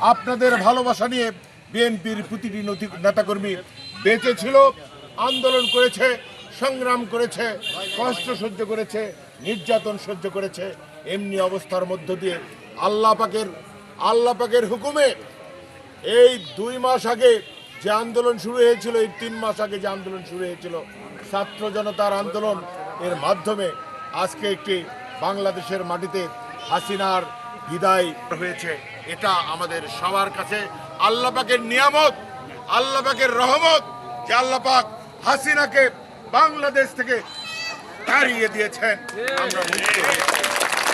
আপনাদের ভালোবাসা নিয়ে বিএনপির প্রতিটি নথি- নেতাকর্মী বেঁচে ছিল আন্দোলন করেছে, সংগ্রাম করেছে, কষ্ট সহ্য করেছে, নির্যাতন সহ্য করেছে, এমনি অবস্থার মধ্য দিয়ে আল্লাহ পাকের আল্লাহ পাকের হুকুমে এই দুই মাস আগে যে আন্দোলন শুরু হয়েছিল, এই তিন মাস আগে যে আন্দোলন শুরু হয়েছিল, ছাত্র জনতার আন্দোলন, এর মাধ্যমে আজকে একটি বাংলাদেশের মাটিতে হাসিনার বিদায় হয়েছে। এটা আমাদের সবার কাছে আল্লাহ পাকের নিয়ামত আল্লাহ পাকের রহমত যে আল্লাহ পাক হাসিনাকে বাংলাদেশ থেকে তাড়িয়ে দিয়েছেন। আমরা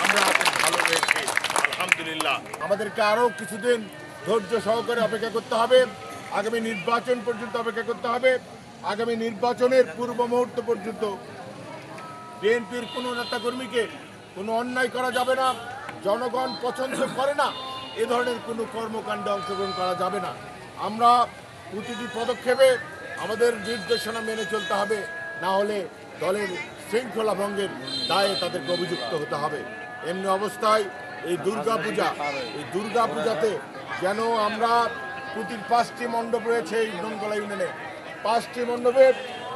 আমরা ভালো হয়েছি। আলহামদুলিল্লাহ। আমাদেরকে আরও কিছুদিন ধৈর্য সহকারে অপেক্ষা করতে হবে। আগামী নির্বাচন পর্যন্ত অপেক্ষা করতে হবে। আগামী নির্বাচনের পূর্ব মুহূর্ত পর্যন্ত বিএনপির কোনো নেতাকর্মীকে কোনো অন্যায় করা যাবে না। জনগণ পছন্দ করে না, এ ধরনের কোনো কর্মকাণ্ডে অংশগ্রহণ করা যাবে না। আমরা প্রতিটি পদক্ষেপে আমাদের নির্দেশনা মেনে চলতে হবে, না হলে দলের শৃঙ্খলা ভঙ্গের দায়ে তাদেরকে অভিযুক্ত হতে হবে। এমনি অবস্থায় এই দুর্গা পূজা এই দুর্গা পূজাতে যেন আমরা প্রতি পাঁচটি মণ্ডপ রয়েছে এই নঙ্গলা ইউনিয়নে। পাঁচটি মণ্ডপে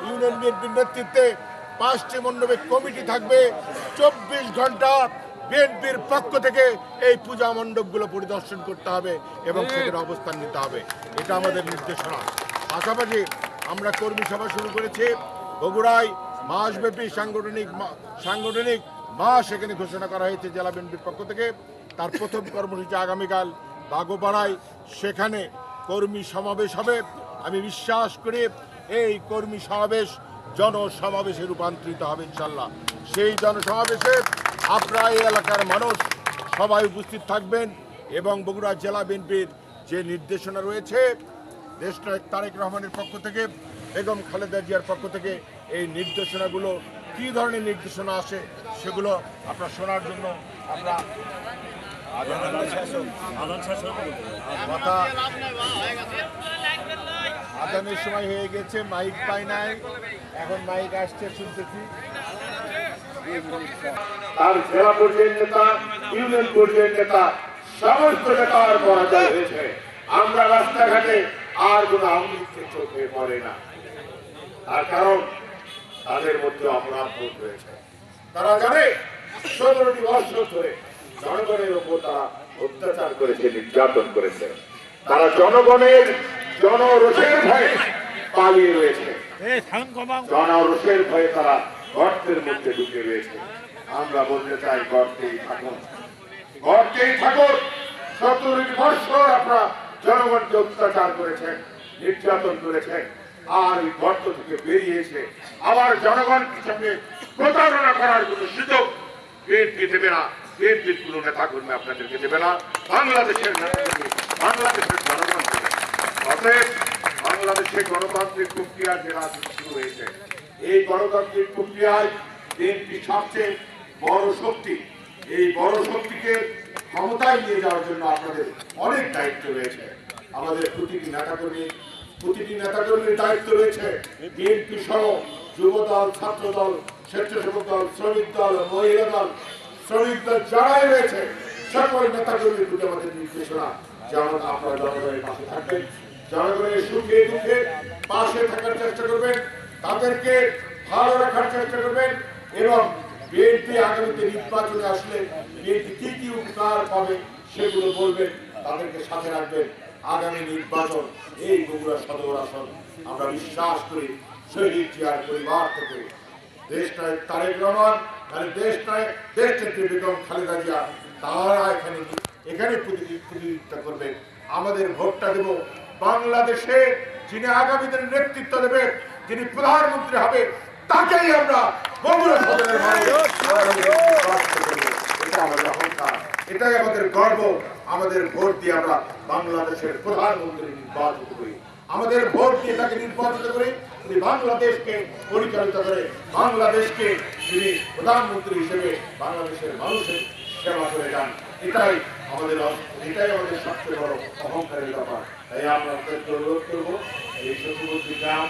ইউনিয়ন নেতৃত্বে পাঁচটি মণ্ডপে কমিটি থাকবে, চব্বিশ ঘণ্টা বিএনপির পক্ষ থেকে এই পূজা মণ্ডপগুলো পরিদর্শন করতে হবে এবং সেখানে অবস্থান নিতে হবে। এটা আমাদের নির্দেশনা। পাশাপাশি আমরা কর্মী সভা শুরু করেছি। বগুড়ায় মাসব্যাপী সাংগঠনিক সাংগঠনিক মাস এখানে ঘোষণা করা হয়েছে জেলা বিএনপির পক্ষ থেকে। তার প্রথম কর্মসূচি আগামীকাল বাগোপাড়ায়। সেখানে কর্মী সমাবেশ হবে। আমি বিশ্বাস করি এই কর্মী সমাবেশ জনসমাবেশে রূপান্তরিত হবে ইনশাল্লাহ। সেই জনসমাবেশে আপনারা এই এলাকার মানুষ সবাই উপস্থিত থাকবেন এবং বগুড়া জেলা বিএনপির যে নির্দেশনা রয়েছে দেশনায়ক তারেক রহমানের পক্ষ থেকে, বেগম খালেদা জিয়ার পক্ষ থেকে এই নির্দেশনাগুলো কী ধরনের নির্দেশনা আসে সেগুলো আপনার শোনার জন্য আমরা আদানের সময় হয়ে গেছে, মাইক পাই নাই, এখন মাইক আসছে শুনতেছি। তার জেলা পর্যায়ের নেতা ইউনিয়ন পর্যায়ের নেতা সমস্ত নেতার পরাজয় হয়েছে। আমরা রাস্তাঘাটে আর কোনো আমলিকে চোখে পড়ে না। তার কারণ তাদের মধ্যে অপরাধ বোধ রয়েছে তারা জানে সতেরোটি বছর ধরে জনগণের উপর তারা অত্যাচার করেছে নির্যাতন করেছে। তারা জনগণের জনরোষের ভয়ে পালিয়ে রয়েছে। জনরোষের ভয়ে তারা গর্তের মধ্যে ঢুকে রয়েছে। আমরা বলতে চাই গর্তেই থাকুন। গর্তেই থাকুন। সতেরোটি বছর আপনারা জনগণকে অত্যাচার করেছেন, নির্যাতন করেছেন, আর এই গর্ত থেকে বেরিয়ে এসে আবার জনগণের সঙ্গে প্রতারণা করার কোনো সুযোগ বিএনপি দেবে না। বিএনপির কোনো নেতা কর্মী আপনাদেরকে দেবে না। বাংলাদেশের বাংলাদেশের জনগণ অতএব বাংলাদেশের গণতান্ত্রিক প্রক্রিয়া যে রাজনীতি শুরু হয়েছে এই গণতান্ত্রিক প্রক্রিয়ায় বিএনপি সবচেয়ে বড় শক্তি। এই বড় শক্তিকে ক্ষমতায় নিয়ে যাওয়ার জন্য আপনাদের অনেক দায়িত্ব রয়েছে। আমাদের প্রতিটি নেতাকর্মী, প্রতিটি নেতাকর্মীর দায়িত্ব রয়েছে বিএনপি সহ যুব দল ছাত্র দল স্বেচ্ছাসেবক দল, শ্রমিক দল, মহিলা দল, শ্রমিক দল যারাই রয়েছে, সকল নেতাকর্মীর প্রতি আমাদের নির্দেশনা, যেমন আপনারা জনগণের পাশে থাকবেন, জনগণের সুখে দুঃখে পাশে থাকার চেষ্টা করবেন। তাদেরকে ভালো রাখার চেষ্টা করবেন এবং বিএনপি আগামীতে নির্বাচনে আসলে বিএনপি কি কি উপকার পাবে সেগুলো বলবেন, তাদেরকে সাথে রাখবেন। আগামী নির্বাচন, এই বগুড়া সদর আসন, আমরা বিশ্বাস করি শহীদ জিয়ার পরিবার থেকে। দেশটায় তারেক রহমান মানে দেশটায় দেশ নেত্রী বেগম খালেদা জিয়া, তারা এখানে এখানে প্রতিনিধিত্ব করবে। আমাদের ভোটটা দেব বাংলাদেশে, যিনি আগামী দিনে নেতৃত্ব দেবে যিনি প্রধানমন্ত্রী হবে তাকেই আমরা বগুড়া সদরের। এটা আমাদের অহংকার এটাই আমাদের গর্ব আমাদের ভোট দিয়ে আমরা বাংলাদেশের প্রধানমন্ত্রী নির্বাচিত করি। আমাদের ভোট দিয়ে তাকে নির্বাচিত করে তিনি বাংলাদেশকে পরিচালিত করে বাংলাদেশকে তিনি প্রধানমন্ত্রী হিসেবে বাংলাদেশের মানুষের সেবা করে যান। এটাই আমাদের এটাই আমাদের সবচেয়ে বড় অহংকারের ব্যাপার। তাই আমরা অনুরোধ করব এই সত্যবতী গ্রাম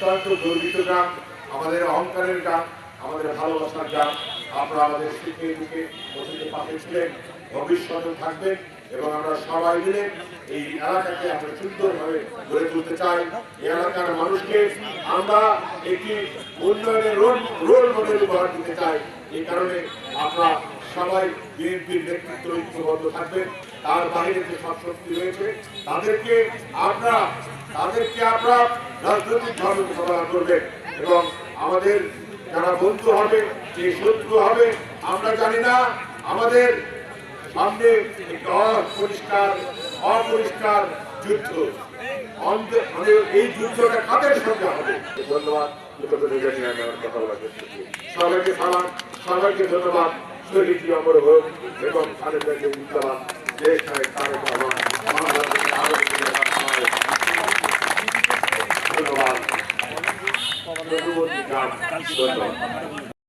অত্যন্ত গর্বিত গ্রাম আমাদের অহংকারের গান, আমাদের ভালোবাসার গান। আপনারা আমাদের সুখে দুঃখে অতীতে পাশে ছিলেন ভবিষ্যতে থাকবেন এবং আমরা সবাই মিলে এই এলাকাকে আমরা সুন্দরভাবে গড়ে তুলতে চাই। এই এলাকার মানুষকে আমরা একটি উন্নয়নের রোল রোল মডেল উপহার দিতে চাই। এই কারণে আমরা সবাই বিএনপির নেতৃত্ব ঐক্যবদ্ধ থাকবেন। তার বাইরে যে সব শক্তি রয়েছে, তাদেরকে আমরা তাদেরকে আমরা রাজনৈতিকভাবে মোকাবেলা করবেন এবং আমাদের যারা বন্ধু হবে, যে শত্রু হবে, আমরা জানি না, আমাদের সামনে একটি অপরিষ্কার অপরিষ্কার যুদ্ধ। মানে এই যুদ্ধটা কাদের সঙ্গে হবে? ধন্যবাদ। সবাইকে সালাম, সবাইকে ধন্যবাদ। শহীদ অমর হোক এবং খালেদা জিন্দাবাদ। ধন্যবাদ